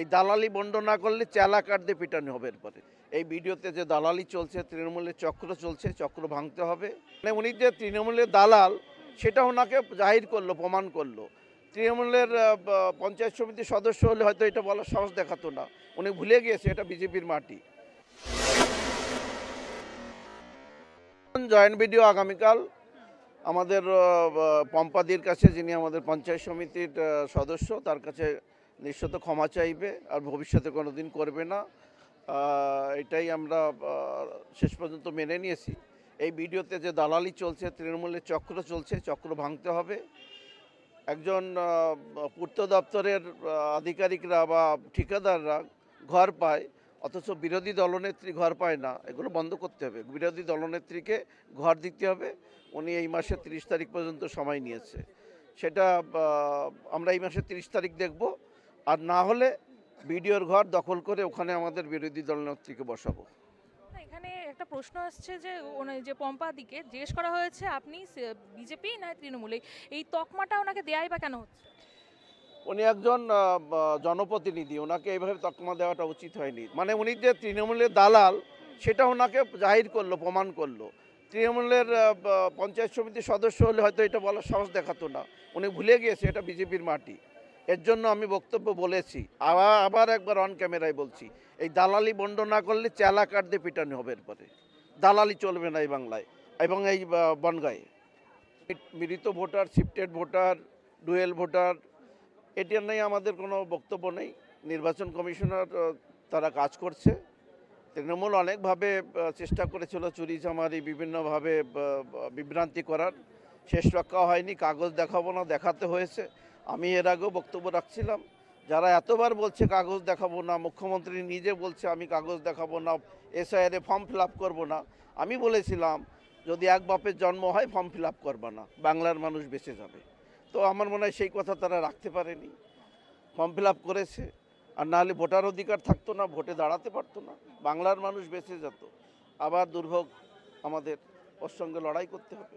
এই দালালি বন্ধ না করলে চেলা কাট দিয়ে পিটানো হবে এরপরে। এই ভিডিওতে যে দালালি চলছে, তৃণমূলের চক্র চলছে, চক্র ভাঙতে হবে। মানে উনি যে তৃণমূলের দালাল, সেটা ওনাকে জাহির করল, প্রমাণ করল। তৃণমূলের পঞ্চায়েত সমিতির সদস্য হলে হয়তো এটা বলার সাহস দেখাতো না। উনি ভুলে গিয়েছে, এটা বিজেপির মাটি। জয়েন্ট ভিডিও আগামীকাল। আমাদের পম্পাদির কাছে, যিনি আমাদের পঞ্চায়েত সমিতির সদস্য, তার কাছে নিশ্চিত ক্ষমা চাইবে আর ভবিষ্যতে কোনো দিন করবে না। এটাই আমরা শেষ পর্যন্ত মেনে নিয়েছি। এই ভিডিওতে যে দালালি চলছে, তৃণমূলের চক্র চলছে, চক্র ভাঙতে হবে। একজন পূর্ত দপ্তরের আধিকারিকরা বা ঠিকাদাররা ঘর পায়, অথচ বিরোধী দলনেত্রী ঘর পায় না, এগুলো বন্ধ করতে হবে। বিরোধী দলনেত্রীকে ঘর দিতে হবে। উনি এই মাসের তিরিশ তারিখ পর্যন্ত সময় নিয়েছে। সেটা আমরা এই মাসের তিরিশ তারিখ দেখব। আর না হলে বিডিওর ঘর দখল করে ওখানে আমাদের বিরোধী দলনেত্রীকে বসাবো। না, এখানে একটা প্রশ্ন আসছে যে যে পম্পা দিকে জিজ্ঞেস করা হয়েছে আপনি বিজেপি না তৃণমূলে? এই তকমাটা ওনাকে দেয়াই বা কেন হচ্ছে? উনি একজন জনপ্রতিনিধি ওনাকে এইভাবে তকমা দেওয়াটা উচিত হয়নি। মানে উনি যে তৃণমূলের দালাল সেটা ওনাকে জাহির করল প্রমাণ করল। তৃণমূলের পঞ্চায়েত সমিতির সদস্য হলে হয়তো এটা বলার সাহস দেখাতো না। উনি ভুলে গিয়েছে এটা বিজেপির মাটি। এর জন্য আমি বক্তব্য বলেছি। আবার আবার একবার অন ক্যামেরায় বলছি। এই দালালি বন্ধ না করলে চেলা কাট দিয়ে পিটানো হবে এরপরে। দালালি চলবে না এই বাংলায় এবং এই বনগাঁয়ে। মৃত voter shifted voter dual voter, এটার নেই আমাদের কোনো বক্তব্য নেই। নির্বাচন কমিশনার তারা কাজ করছে। তৃণমূল অনেকভাবে চেষ্টা করেছিল চুরি চামারি বিভিন্নভাবে বিভ্রান্তি করার। শেষ রক্ষা হয়নি, কাগজ দেখাবো না, দেখাতে হয়েছে। আমি এর আগেও বক্তব্য রাখছিলাম, যারা এতবার বলছে কাগজ দেখাবো না, মুখ্যমন্ত্রী নিজে বলছে আমি কাগজ দেখাবো না এসআইআরে ফর্ম ফিল আপ করব না, আমি বলেছিলাম যদি এক বাপের জন্ম হয় ফর্ম ফিল আপ করবা না, বাংলার মানুষ বেঁচে যাবে। তো আমার মনে হয় সেই কথা তারা রাখতে পারেনি ফর্ম ফিল আপ করেছে, আর নাহলে ভোটার অধিকার থাকতো না, ভোটে দাঁড়াতে পারতো না, বাংলার মানুষ বেঁচে যেত। আবার দুর্ভোগ আমাদের, ওর সঙ্গে লড়াই করতে হবে।